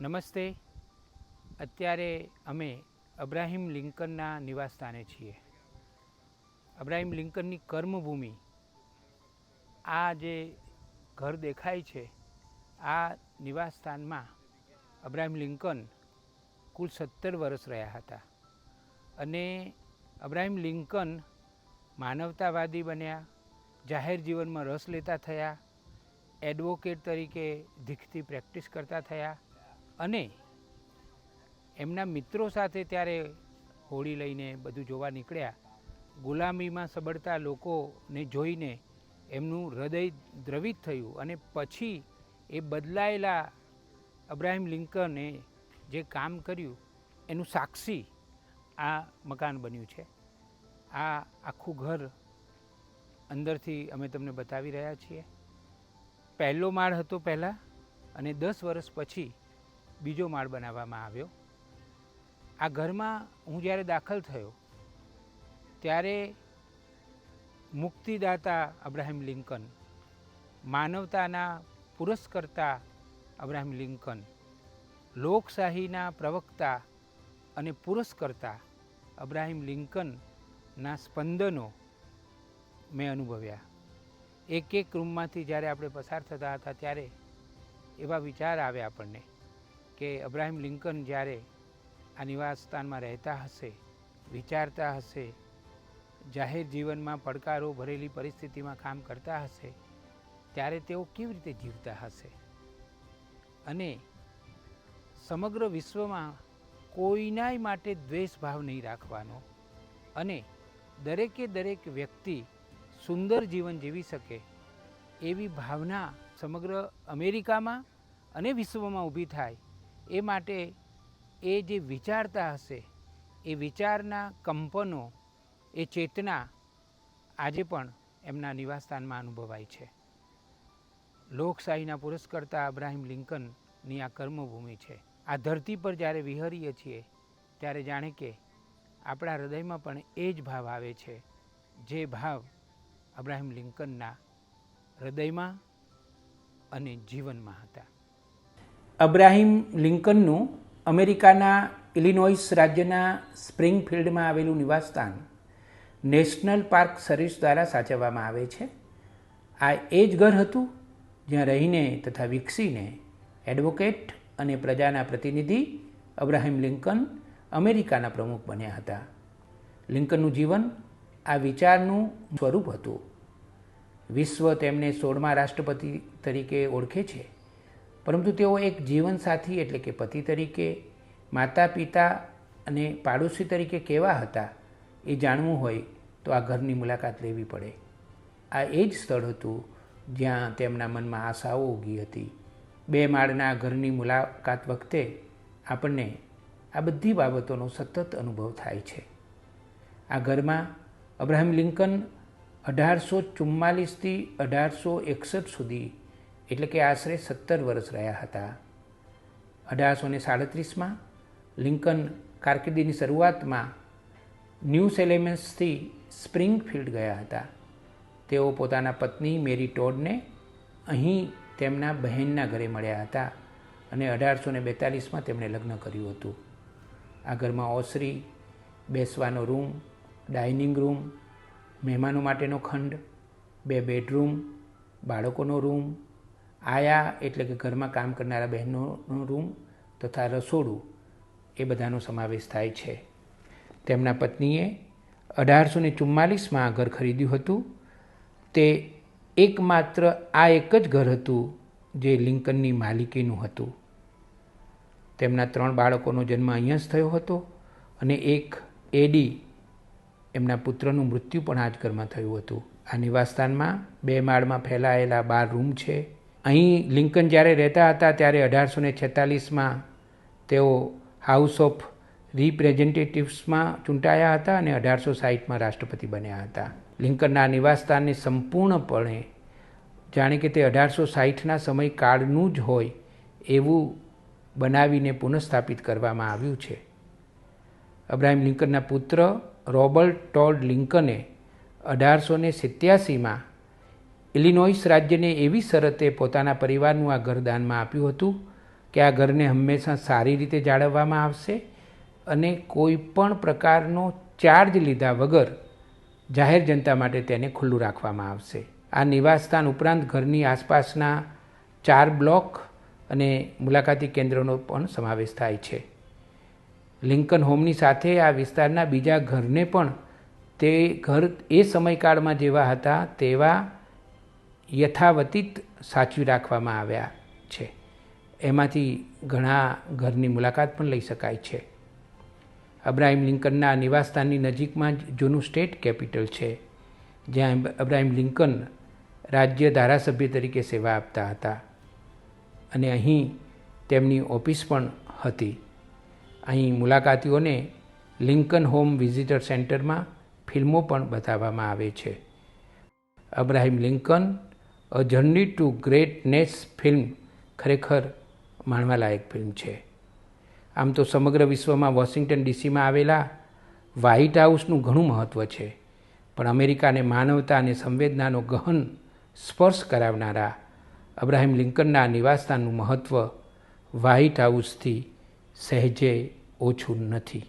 નમસ્તે. અત્યારે અમે અબ્રાહિમ લિંકનના નિવાસસ્થાને છીએ. અબ્રાહિમ લિંકનની કર્મભૂમિ, આ જે ઘર દેખાય છે, આ નિવાસસ્થાનમાં અબ્રાહિમ લિંકન કુલ સત્તર વર્ષ રહ્યા હતા. અને અબ્રાહિમ લિંકન માનવતાવાદી બન્યા, જાહેર જીવનમાં રસ લેતા થયા, એડવોકેટ તરીકે ધીખથી પ્રેક્ટિસ કરતા થયા અને એમના મિત્રો સાથે ત્યારે હોળી લઈને બધું જોવા નીકળ્યા. ગુલામીમાં સબડતા લોકોને જોઈને એમનું હૃદય દ્રવિત થયું અને પછી એ બદલાયેલા અબ્રાહિમ લિંકને જે કામ કર્યું, એનું સાક્ષી આ મકાન બન્યું છે. આ આખું ઘર અંદરથી અમે તમને બતાવી રહ્યા છીએ. પહેલો માળ હતો પહેલાં અને દસ વર્ષ પછી બીજો માળ બનાવવામાં આવ્યો. આ ઘરમાં હું જ્યારે દાખલ થયો, ત્યારે મુક્તિદાતા અબ્રાહિમ લિંકન, માનવતાના પુરસ્કર્તા અબ્રાહિમ લિંકન, લોકશાહીના પ્રવક્તા અને પુરસ્કર્તા અબ્રાહિમ લિંકનના સ્પંદનો મેં અનુભવ્યા. એક એક રૂમમાંથી જ્યારે આપણે પસાર થતા હતા ત્યારે એવા વિચાર આવ્યા આપણને. કે અબ્રાહિમ લિંકન જ્યારે આ નિવાસસ્થાનમાં રહેતા હશે, વિચારતા હશે, જાહેર જીવનમાં પડકારો, ભરેલી પરિસ્થિતિમાં કામ કરતા હશે, ત્યારે તેઓ કેવી રીતે જીવતા હશે? અને સમગ્ર વિશ્વમાં કોઈનાય માટે દ્વેષ ભાવ નહીં રાખવાનો અને દરેકે દરેક વ્યક્તિ સુંદર જીવન જીવી શકે એવી ભાવના સમગ્ર અમેરિકામાં અને વિશ્વમાં ઊભી થાય એ માટે એ જે વિચારતા હશે, એ વિચારના કંપનો, એ ચેતના આજે પણ એમના નિવાસસ્થાનમાં અનુભવાય છે. લોકશાહીના પુરસ્કર્તા અબ્રાહિમ લિંકનની આ કર્મભૂમિ છે. આ ધરતી પર જ્યારે વિહરીએ છીએ, ત્યારે જાણે કે આપણા હૃદયમાં પણ એ જ ભાવ આવે છે, જે ભાવ અબ્રાહિમ લિંકનના હૃદયમાં અને જીવનમાં હતા. અબ્રાહિમ લિંકનનું અમેરિકાના ઇલિનોઇસ રાજ્યના સ્પ્રિંગફિલ્ડમાં આવેલું નિવાસસ્થાન નેશનલ પાર્ક સર્વિસ દ્વારા સાચવવામાં આવે છે. આ એ જ ઘર હતું જ્યાં રહીને તથા વિકસીને એડવોકેટ અને પ્રજાના પ્રતિનિધિ અબ્રાહિમ લિંકન અમેરિકાના પ્રમુખ બન્યા હતા. લિંકનનું જીવન આ વિચારનું સ્વરૂપ હતું. વિશ્વ તેમને સોળમા રાષ્ટ્રપતિ તરીકે ઓળખે છે. પરંતુ તેઓ એક જીવનસાથી એટલે કે પતિ તરીકે માતા પિતા અને પાડોશી તરીકે કેવા હતા એ જાણવું હોય તો આ ઘરની મુલાકાત લેવી પડે. આ એ જ સ્થળ હતું જ્યાં તેમના મનમાં આશાઓ ઉગી હતી. બે માળના ઘરની મુલાકાત વખતે આપણને આ બધી બાબતોનો સતત અનુભવ થાય છે. આ ઘરમાં અબ્રાહમ લિંકન અઢારસો ચુમ્માલીસથી અઢારસો એકસઠ સુધી એટલે કે આશરે સત્તર વર્ષ રહ્યા હતા. અઢારસો ને સાડત્રીસમાં લિંકન કારકિર્દીની શરૂઆતમાં ન્યૂ સેલેમેન્સથી સ્પ્રિંગફિલ્ડ ગયા હતા. તેઓ પોતાના પત્ની મેરી ટોડને અહીં તેમના બહેનના ઘરે મળ્યા હતા અને અઢારસો ને બેતાલીસમાં તેમણે લગ્ન કર્યું હતું. આ ઘરમાં ઓસરી, બેસવાનો રૂમ, ડાઇનિંગ રૂમ, મહેમાનો માટેનો ખંડ, બે બેડરૂમ, બાળકોનો રૂમ આયા એટલે કે ઘરમાં કામ કરનારા બહેનોનું રૂમ તથા રસોડું એ બધાનો સમાવેશ થાય છે. તેમના પત્નીએ અઢારસો ને ચુમ્માલીસમાં આ ઘર ખરીદ્યું હતું. તે એકમાત્ર આ એક જ ઘર હતું જે લિંકનની માલિકીનું હતું. તેમના ત્રણ બાળકોનો જન્મ અહીંયા જ થયો હતો અને એક એડી એમના પુત્રનું મૃત્યુ પણ આ જ ઘરમાં થયું હતું. આ નિવાસસ્થાનમાં બે માળમાં ફેલાયેલા બાર રૂમ છે. અહીં લિંકન જ્યારે રહેતા હતા ત્યારે અઢારસો ને છેતાલીસમાં તેઓ હાઉસ ઓફ રિપ્રેઝેન્ટેટિવ્સમાં ચૂંટાયા હતા અને અઢારસો સાહીઠમાં રાષ્ટ્રપતિ બન્યા હતા. લિંકનના નિવાસસ્થાનને સંપૂર્ણપણે જાણે કે તે અઢારસો સાહીઠના સમયકાળનું જ હોય એવું બનાવીને પુનઃસ્થાપિત કરવામાં આવ્યું છે. અબ્રાહિમ લિંકનના પુત્ર રોબર્ટ ટોડ લિંકને અઢારસો ને સિત્યાસીમાં ઇલિનોઇસ રાજ્યને એવી શરતે પોતાના પરિવારનું આ ઘર દાનમાં આપ્યું હતું કે આ ઘરને હંમેશા સારી રીતે જાળવવામાં આવશે અને કોઈ પણ પ્રકારનો ચાર્જ લીધા વગર જાહેર જનતા માટે તેને ખુલ્લું રાખવામાં આવશે. આ નિવાસસ્થાન ઉપરાંત ઘરની આસપાસના ચાર બ્લોક અને મુલાકાતી કેન્દ્રોનો પણ સમાવેશ થાય છે. લિંકન હોમની સાથે આ વિસ્તારના બીજા ઘરને પણ તે ઘર એ સમયકાળમાં જેવા હતા તેવા યથાવતિત સાચવી રાખવામાં આવ્યા છે. એમાંથી ઘણા ઘરની મુલાકાત પણ લઈ શકાય છે. અબ્રાહિમ લિંકનના નિવાસસ્થાનની નજીકમાં જ જૂનું સ્ટેટ કેપિટલ છે, જ્યાં અબ્રાહિમ લિંકન રાજ્ય ધારાસભ્ય તરીકે સેવા આપતા હતા. અને અહીં તેમની ઓફિસ પણ હતી. અહીં મુલાકાતીઓને લિંકન હોમ વિઝિટર સેન્ટરમાં ફિલ્મો પણ બતાવવામાં આવે છે. Abraham Lincoln a journey to greatness film ખરેખર માણવાલાયક ફિલ્મ છે. આમ તો સમગ્ર વિશ્વમાં વોશિંગ્ટન ડીસીમાં આવેલા વ્હાઇટ હાઉસનું ઘણું મહત્ત્વ છે. પણ અમેરિકાને માનવતા અને સંવેદનાનો ગહન સ્પર્શ કરાવનારા અબ્રાહિમ લિંકનના નિવાસસ્થાનનું મહત્ત્વ વ્હાઇટ હાઉસથી સહેજે ઓછું નથી.